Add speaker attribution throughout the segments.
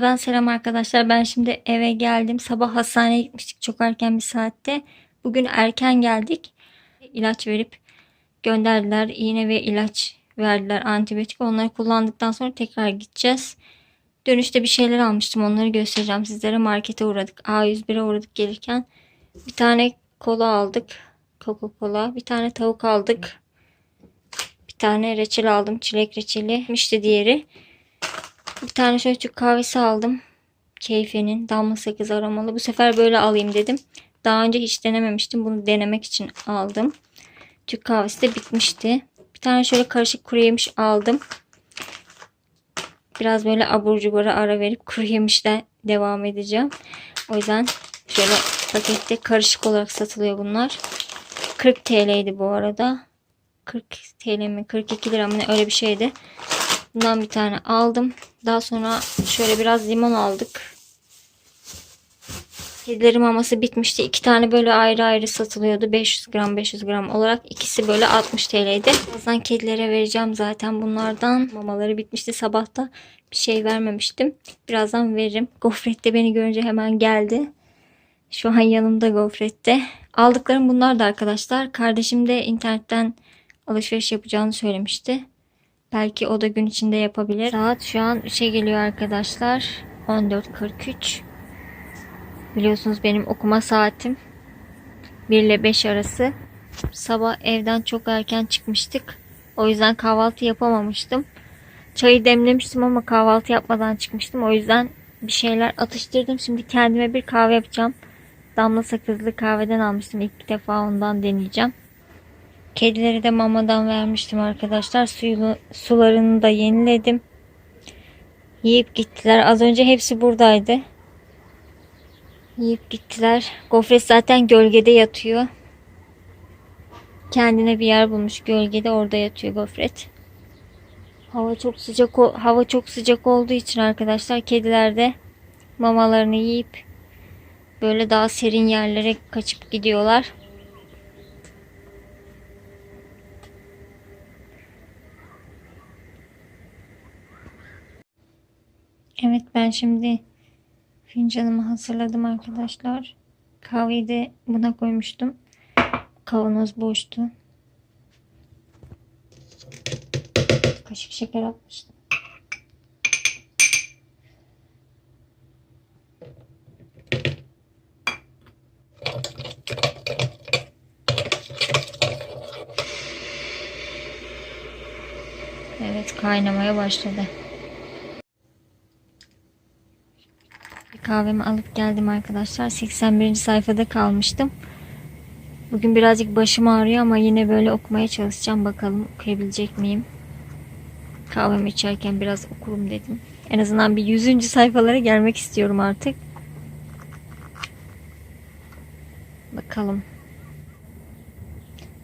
Speaker 1: Tekrardan selam arkadaşlar. Ben şimdi eve geldim. Sabah hastaneye gitmiştik çok erken bir saatte. Bugün erken geldik. İlaç verip gönderdiler. İğne ve ilaç verdiler antibiyotik. Onları kullandıktan sonra tekrar gideceğiz. Dönüşte bir şeyler almıştım. Onları göstereceğim sizlere. Markete uğradık. A101'e uğradık gelirken. Bir tane kola aldık. Coca-Cola. Bir tane tavuk aldık. Bir tane reçel aldım. Çilek reçeli. İşte diğeri. Bir tane şöyle Türk kahvesi aldım. Keyfe'nin damla sakız aromalı. Bu sefer böyle alayım dedim. Daha önce hiç denememiştim. Bunu denemek için aldım. Türk kahvesi de bitmişti. Bir tane şöyle karışık kuru yemiş aldım. Biraz böyle abur cubura ara verip kuru yemişle devam edeceğim. O yüzden şöyle pakette karışık olarak satılıyor bunlar. 40 TL'ydi bu arada. 40 TL mi 42 lira mı öyle bir şeydi. Bundan bir tane aldım. Daha sonra şöyle biraz limon aldık. Kedilerin maması bitmişti. İki tane böyle ayrı ayrı satılıyordu. 500 gram 500 gram olarak. İkisi böyle 60 TL'ydi. Birazdan kedilere vereceğim zaten bunlardan. Mamaları bitmişti sabahta. Bir şey vermemiştim. Birazdan veririm. Gofret de beni görünce hemen geldi. Şu an yanımda gofrette. Aldıklarım bunlar da arkadaşlar. Kardeşim de internetten alışveriş yapacağını söylemişti. Belki o da gün içinde yapabilir. Saat şu an 3'e geliyor arkadaşlar. 14.43. Biliyorsunuz benim okuma saatim 1 ile 5 arası. Sabah evden çok erken çıkmıştık. O yüzden kahvaltı yapamamıştım. Çayı demlemiştim ama kahvaltı yapmadan çıkmıştım. O yüzden bir şeyler atıştırdım. Şimdi kendime bir kahve yapacağım. Damla sakızlı kahveden almıştım. İlk defa ondan deneyeceğim. Kedileri de mamadan vermiştim arkadaşlar. Suyu, sularını da yeniledim. Yiyip gittiler. Az önce hepsi buradaydı. Yiyip gittiler. Gofret zaten gölgede yatıyor. Kendine bir yer bulmuş gölgede orada yatıyor gofret. Hava çok sıcak hava çok sıcak olduğu için arkadaşlar kediler de mamalarını yiyip böyle daha serin yerlere kaçıp gidiyorlar. Evet ben şimdi fincanımı hazırladım arkadaşlar. Kahveyi de buna koymuştum. Kavanoz boştu. Kaşık şeker atmıştım. Evet kaynamaya başladı. Kahvemi alıp geldim arkadaşlar. 81. sayfada kalmıştım. Bugün birazcık başım ağrıyor ama yine böyle okumaya çalışacağım. Bakalım okuyabilecek miyim? Kahvemi içerken biraz okurum dedim. En azından bir 100. sayfalara gelmek istiyorum artık. Bakalım.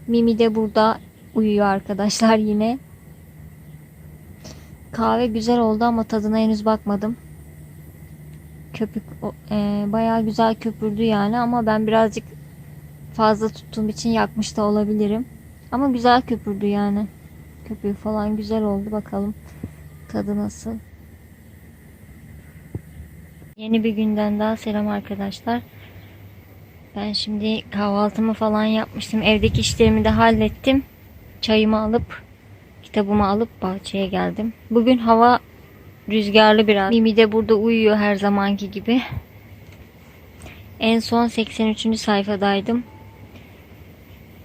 Speaker 1: Mimi de burada uyuyor arkadaşlar yine. Kahve güzel oldu ama tadına henüz bakmadım köpük e, bayağı güzel köpürdü yani ama ben birazcık fazla tuttuğum için yakmış da olabilirim. Ama güzel köpürdü yani. Köpüğü falan güzel oldu bakalım tadı nasıl. Yeni bir günden daha selam arkadaşlar. Ben şimdi kahvaltımı falan yapmıştım. Evdeki işlerimi de hallettim. Çayımı alıp kitabımı alıp bahçeye geldim. Bugün hava Rüzgarlı biraz. Mimi de burada uyuyor her zamanki gibi. En son 83. sayfadaydım.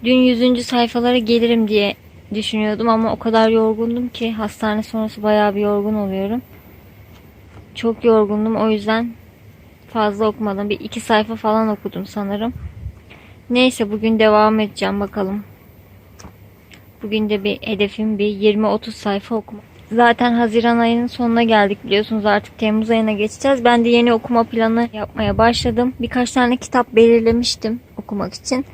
Speaker 1: Dün 100. sayfalara gelirim diye düşünüyordum ama o kadar yorgundum ki hastane sonrası bayağı bir yorgun oluyorum. Çok yorgundum o yüzden fazla okumadım. Bir iki sayfa falan okudum sanırım. Neyse bugün devam edeceğim bakalım. Bugün de bir hedefim bir 20-30 sayfa okumak. Zaten Haziran ayının sonuna geldik biliyorsunuz artık Temmuz ayına geçeceğiz. Ben de yeni okuma planı yapmaya başladım. Birkaç tane kitap belirlemiştim okumak için.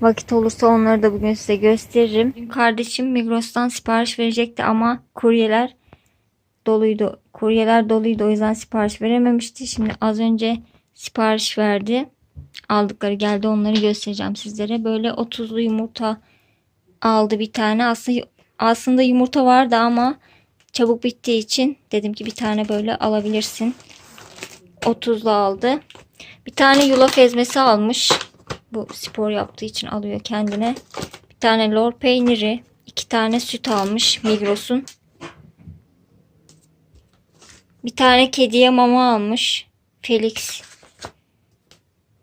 Speaker 1: Vakit olursa onları da bugün size gösteririm. Kardeşim Migros'tan sipariş verecekti ama kuryeler doluydu. Kuryeler doluydu o yüzden sipariş verememişti. Şimdi az önce sipariş verdi. Aldıkları geldi onları göstereceğim sizlere. Böyle 30'lu yumurta aldı bir tane. Aslında aslında yumurta vardı ama çabuk bittiği için dedim ki bir tane böyle alabilirsin. 30'la aldı. Bir tane yulaf ezmesi almış. Bu spor yaptığı için alıyor kendine. Bir tane lor peyniri. iki tane süt almış Migros'un. Bir tane kediye mama almış. Felix.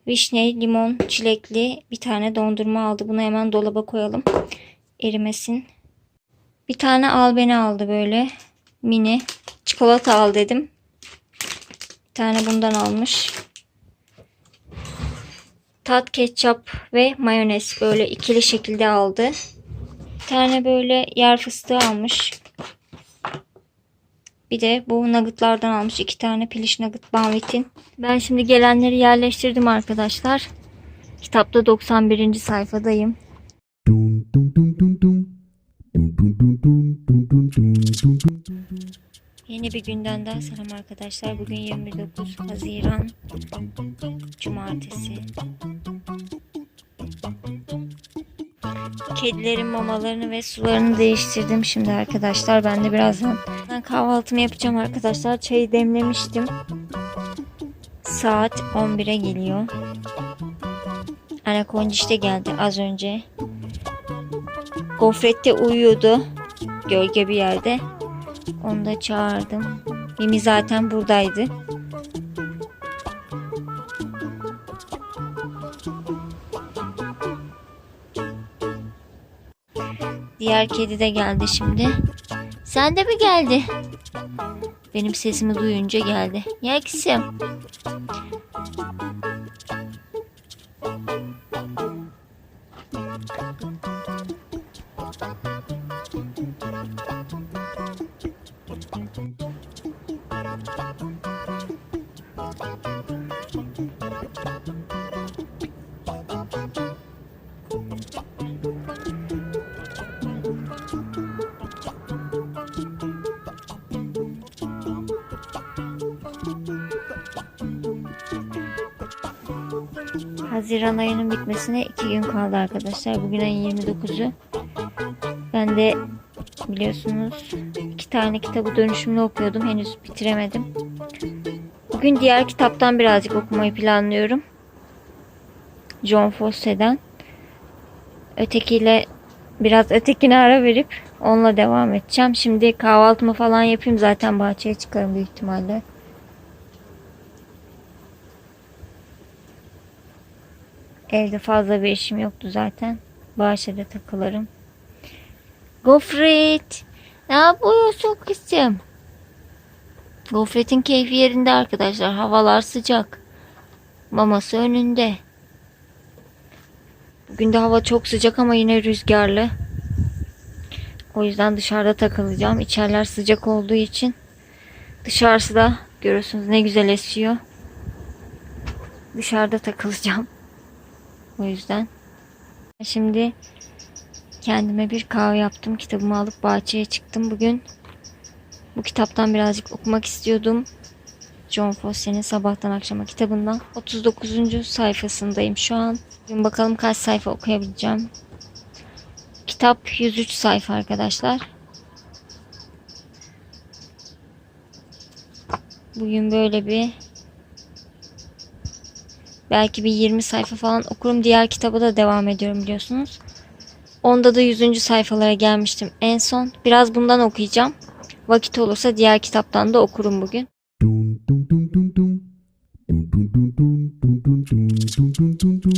Speaker 1: Vişne, limon, çilekli bir tane dondurma aldı. Bunu hemen dolaba koyalım. Erimesin. Bir tane al beni aldı böyle. Mini. Çikolata al dedim. Bir tane bundan almış. Tat ketçap ve mayonez böyle ikili şekilde aldı. Bir tane böyle yer fıstığı almış. Bir de bu nuggetlardan almış. iki tane piliş nugget Banvit'in. Ben şimdi gelenleri yerleştirdim arkadaşlar. Kitapta 91. sayfadayım.
Speaker 2: Dun dun dun dun dun.
Speaker 1: Yeni bir günden daha selam arkadaşlar. Bugün 29 Haziran Cumartesi. Kedilerin mamalarını ve sularını değiştirdim şimdi arkadaşlar. Ben de birazdan ben kahvaltımı yapacağım arkadaşlar. Çayı demlemiştim. Saat 11'e geliyor. Anakondiş de geldi az önce. Gofret de uyuyordu. Gölge bir yerde. Onu da çağırdım. Mimi zaten buradaydı. Diğer kedi de geldi şimdi. Sen de mi geldi? Benim sesimi duyunca geldi. Ya kızım. Haziran ayının bitmesine iki gün kaldı arkadaşlar. Bugün ayın 29'u. Ben de biliyorsunuz iki tane kitabı dönüşümlü okuyordum. Henüz bitiremedim. Bugün diğer kitaptan birazcık okumayı planlıyorum. John Fosse'den. Ötekiyle biraz ötekine ara verip onunla devam edeceğim. Şimdi kahvaltımı falan yapayım. Zaten bahçeye çıkarım büyük ihtimalle. Evde fazla bir işim yoktu zaten. Bahçede takılırım. Gofret. Ne yapıyorsun kızım? Gofret'in keyfi yerinde arkadaşlar. Havalar sıcak. Maması önünde. Bugün de hava çok sıcak ama yine rüzgarlı. O yüzden dışarıda takılacağım. İçeriler sıcak olduğu için. Dışarısı da görüyorsunuz ne güzel esiyor. Dışarıda takılacağım. O yüzden. Şimdi kendime bir kahve yaptım. Kitabımı alıp bahçeye çıktım. Bugün bu kitaptan birazcık okumak istiyordum. John Fosse'nin Sabahtan Akşama kitabından 39. sayfasındayım şu an. Bugün bakalım kaç sayfa okuyabileceğim. Kitap 103 sayfa arkadaşlar. Bugün böyle bir Belki bir 20 sayfa falan okurum. Diğer kitaba da devam ediyorum biliyorsunuz. Onda da 100. sayfalara gelmiştim en son. Biraz bundan okuyacağım. Vakit olursa diğer kitaptan da okurum bugün.
Speaker 2: Dun dun dun dun dun. Dun dun dun dun dun dun dun dun dun dun dun.